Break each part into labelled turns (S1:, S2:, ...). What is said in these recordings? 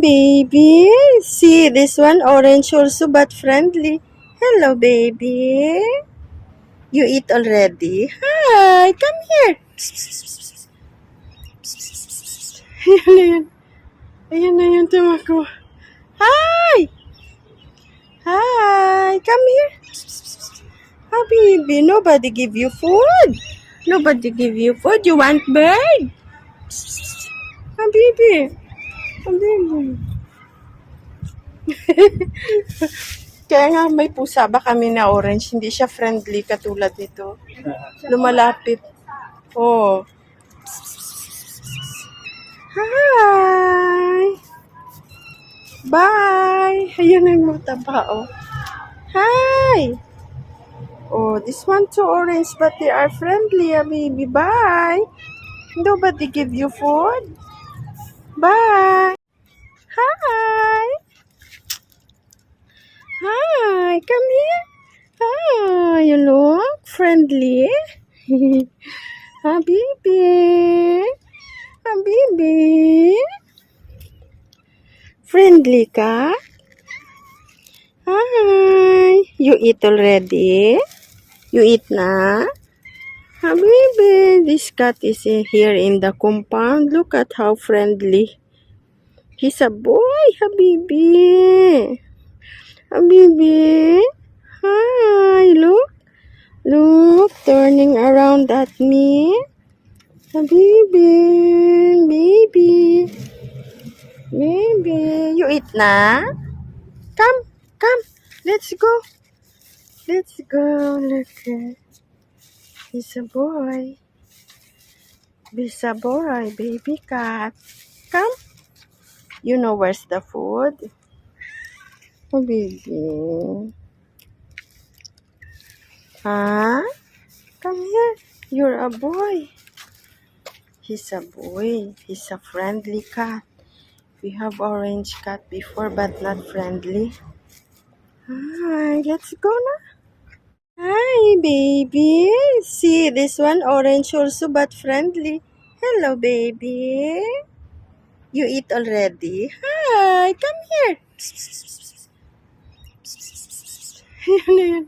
S1: baby. See, this one orange also but friendly. Hello, baby. You eat already? Hi, come here. Ayan na yun. Ayan na yun, tumakbo. Hi! Hi! Come here. Habibi, nobody give you food. Nobody give you food. You want bird? Habibi. Habibi. Kaya nga may pusa ba kami na orange, hindi siya friendly katulad nito. Lumalapit. Oh. Hi! Bye! Ayan ang mga tao. Hi! Oh, this one too orange, but they are friendly, ah, baby. Bye! Nobody give you food? Bye! Hi! Hi! Come here! Hi! You look friendly. Habibi! Habibi! Friendly ka? Hi! You eat already? You eat na? Habibi, this cat is here in the compound. Look at how friendly. He's a boy, Habibi. Habibi. Hi, look. Look, turning around at me. Habibi, baby. Baby, you eat na? Come, come. Let's go. Let's go. Look at. He's a boy. He's a boy, baby cat. Come. You know where's the food? Oh, baby. Huh? Come here. You're a boy. He's a boy. He's a friendly cat. We have orange cat before, but not friendly. Hi, let's go na. Hi, baby. See, this one orange also, but friendly. Hello, baby. You eat already? Hi, come here. Ayan na yun.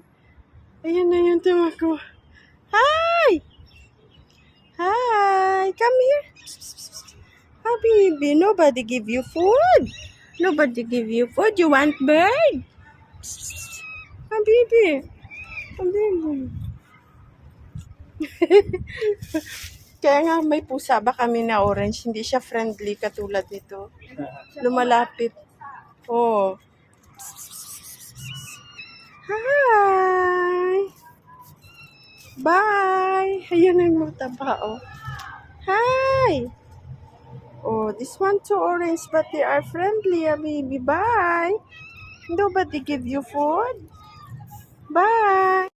S1: Ayan na yun, tumakbo. Hi! Hi! Come here. Habibi, nobody give you food. Nobody give you food. You want bird? Habibi. Habibi. Kaya nga may pusa ba kami na orange, hindi siya friendly katulad nito. Lumalapit. Oh. Hi! Bye! Ayan ang mga tao. Hi! Oh, this one too orange, but they are friendly, ah, baby. Bye! Nobody give you food? Bye!